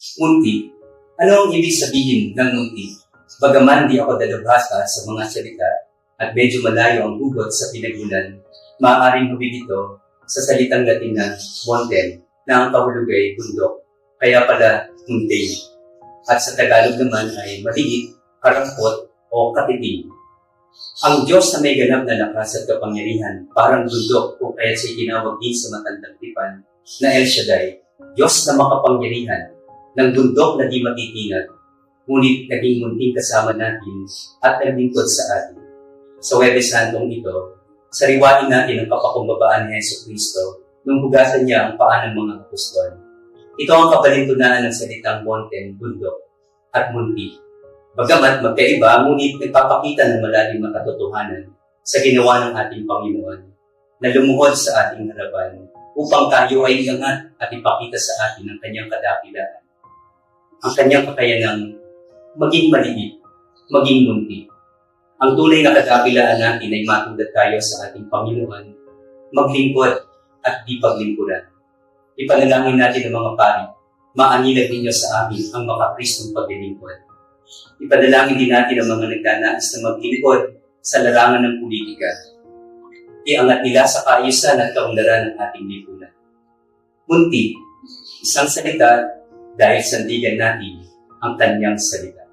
Munti. Ano ang ibig sabihin ng munti? Bagaman di ako dalubhasa sa mga salita at medyo malayo ang hugot sa pinagulan, maaaring hubig ito sa salitang Latin na mountain na ang kahulugay bundok. Kaya pala munti. At sa Tagalog naman ay maliit, karangkot o katiting. Ang Diyos na may ganap na lakas at kapangyarihan, parang bundok o kaya siya tinawag din sa matandang tipan na El Shaddai, Diyos na makapangyarihan, ng bundok na di matitinag, ngunit naging munting kasama natin at naglingkod sa atin. Sa Webes Santong ito, sariwain natin ang kapakumbabaan ni Yeso Kristo nung hugasan niya ang paa ng mga apostol. Ito ang kabalintunaan ng salitang mountain, bundok, at munti. Bagamat magkaiba, ngunit nagpapakita ng malalim na katotohanan sa ginawa ng ating Panginoon na lumuhod sa ating harapan upang tayo ay iangat at ipakita sa atin ang kanyang kadakilaan. Ang kanyang kakayanang maging maliit, maging munti. Ang tunay na kadakilaan natin ay matulad tayo sa ating Panginoon, maglingkod at di paglingkuran. Ipanalangin natin ang mga pari, maanilag ninyo sa amin ang makakristong paglilingkod. Ipanalangin din natin ang mga nagdanais na maglingkod sa larangan ng politika. Iangat nila sa kaayusan at kaunlaran ng ating lipunan. Munti, isang salita dahil sandigan natin ang kanyang salita.